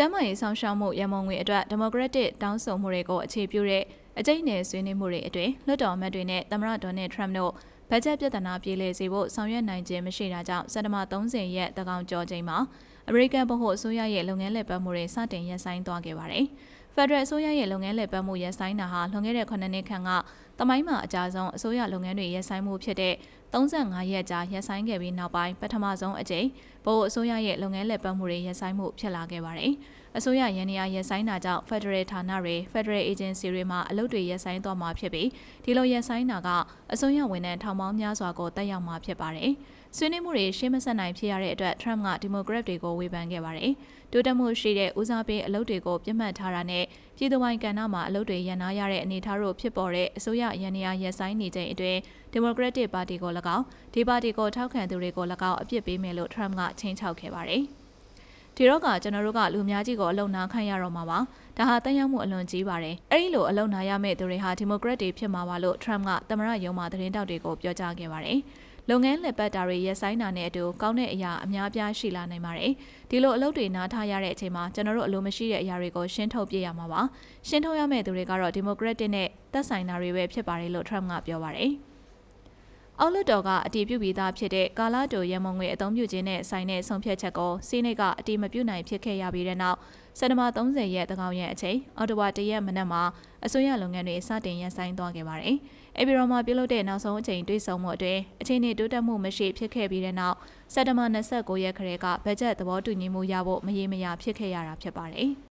ကျန်းမာရေးဆောင်ရှောက်မှုရမုံငွေအတွက်ဒီမိုကရက်တစ်တောင်းဆိုမှုတွေကိုအခြေပြုတဲ့အကြိတ်နယ်ဆွေးနွေးမှုတွေအတွင်းလွှတ်တော်အမတ်တွေနဲ့သမ္မတဒေါ်နယ်ထရမ့်တို့ဘတ်ဂျက်ပြဿနာပြေလည်စေဖို့ဆောင်ရွက်နိုင်ခြင်းမရှိတာကြောင့်စက်တဘာ30ရက်တကောင်ကျော်ချိန်မှာအမေရိကန်ဗဟိုအစိုးရရဲ့လုပ်ငန်းလည်ပတ်မှုတွေစတင်ရပ်ဆိုင်းသွားခဲ့ပါတယ်။ဖက်ဒရယ်အစိုးရရဲ့လုပ်ငန်းလည်ပတ်မှုရပ်ဆိုင်းတာဟာလွန်ခဲ့တဲ့9နှစ်ခန့်က တမိုင်းမှာအကြဆုံးအစိုးရလုပ်ငန်းတွေရပ်ဆိုင်းမှုဖြစ်တဲ့35ရက်ကြာရပ်ဆိုင်းခဲ့ပြီးနောက်ပိုင်းပထမဆုံးအကြိမ်ဗဟိုအစိုးရရဲ့လုပ်ငန်းလည်ပတ်မှုတွေရပ်ဆိုင်းမှုဖြစ်လာခဲ့ပါတယ်။အစိုးရရန်နေရာရပ်ဆိုင်းတာကြောင့် Federal ဌာနတွေ Federal Agency တွေမှာအလုပ်တွေရပ်ဆိုင်းသွားမှာဖြစ်ပြီးဒီလိုရပ်ဆိုင်းတာကအစိုးရဝန်ထမ်းထောင်ပေါင်းများစွာကိုတက်ရောက်မှာဖြစ်ပါတယ်။ဆွေးနွေးမှုတွေရှေ့မဆက်နိုင်ဖြစ်ရတဲ့အတွက် Trump က Democrat တွေကိုဝေဖန်ခဲ့ပါတယ်။တိုးတက်မှုရှိတဲ့ဦးစားပေးအလုပ်တွေကိုပြတ်မှတ်ထားတာနဲ့ ပြည်သူ့ပိုင်းကဏ္ဍမှာအလုပ်တွေရန်နာရတဲ့အနေအထားတို့ဖြစ်ပေါ်တဲ့အစိုးရရန်နေရာရပ်ဆိုင်းနေချိန်အတွင်း Democratic Party ကို၎င်းဒီပါတီကိုထောက်ခံသူတွေကို၎င်းအပြစ်ပေးမယ်လို့ Trump ကချိန်ချောက်ခဲ့ပါတယ်။ဒီတော့ကကျွန်တော်တို့ကလူများကြီးကိုအလုံနာခံရတော့မှာပါဒါဟာတန်ရောက်မှုအလွန်ကြီးပါတယ်အဲ့ဒီလိုအလုံနာရမယ့်သူတွေဟာဒီမိုကရက်တွေဖြစ်မှာပါလို့ Trump ကသမရယုံမှာသတင်းတောက်တွေကိုပြောကြားခဲ့ပါတယ် လုပ်ငန်းလက်ပတ်တာတွေရက်ဆိုင်တာနဲ့အတူကောင်းတဲ့အရာအများပြားရှိလာနိုင်ပါတယ်။ဒီလိုအလုပ်တွေနားထားရတဲ့အချိန်မှာကျွန်တော်တို့အလိုမရှိတဲ့အရာတွေကိုရှင်းထုတ်ပြရမှာပါ။ရှင်းထုတ်ရမယ့်သူတွေကတော့ဒီမိုကရက်တစ်နဲ့သက်ဆိုင်တာတွေပဲဖြစ်ပါတယ်လို့ Trump ကပြောပါတယ်။ အောက်လွှတ်တော်ကအတည်ပြုပြီးသားဖြစ်တဲ့ကာလာတိုရမုံငွေအသုံးပြုခြင်းနဲ့ဆိုင်တဲ့ဆုံးဖြတ်ချက်ကိုစီးနိတ်ကအတည်မပြုနိုင်ဖြစ်ခဲ့ရပြီးတဲ့နောက်စက်တဘာ30ရက်တကောင်ရက်အချိန်အော်တိုဝါတရက်မနက်မှာအစိုးရလုပ်ငန်းတွေစတင်ရန်ဆိုင်သွားခဲ့ပါတယ်။အေပီရောမှာပြုလုပ်တဲ့နောက်ဆုံးအချိန်တွေ့ဆုံမှုအတွင်းအချိန်နဲ့တိုးတက်မှုမရှိဖြစ်ခဲ့ပြီးတဲ့နောက်စက်တဘာ29ရက်ခရဲကဘတ်ဂျက်သဘောတူညီမှုရဖို့မရေမရာဖြစ်ခဲ့ရတာဖြစ်ပါတယ်။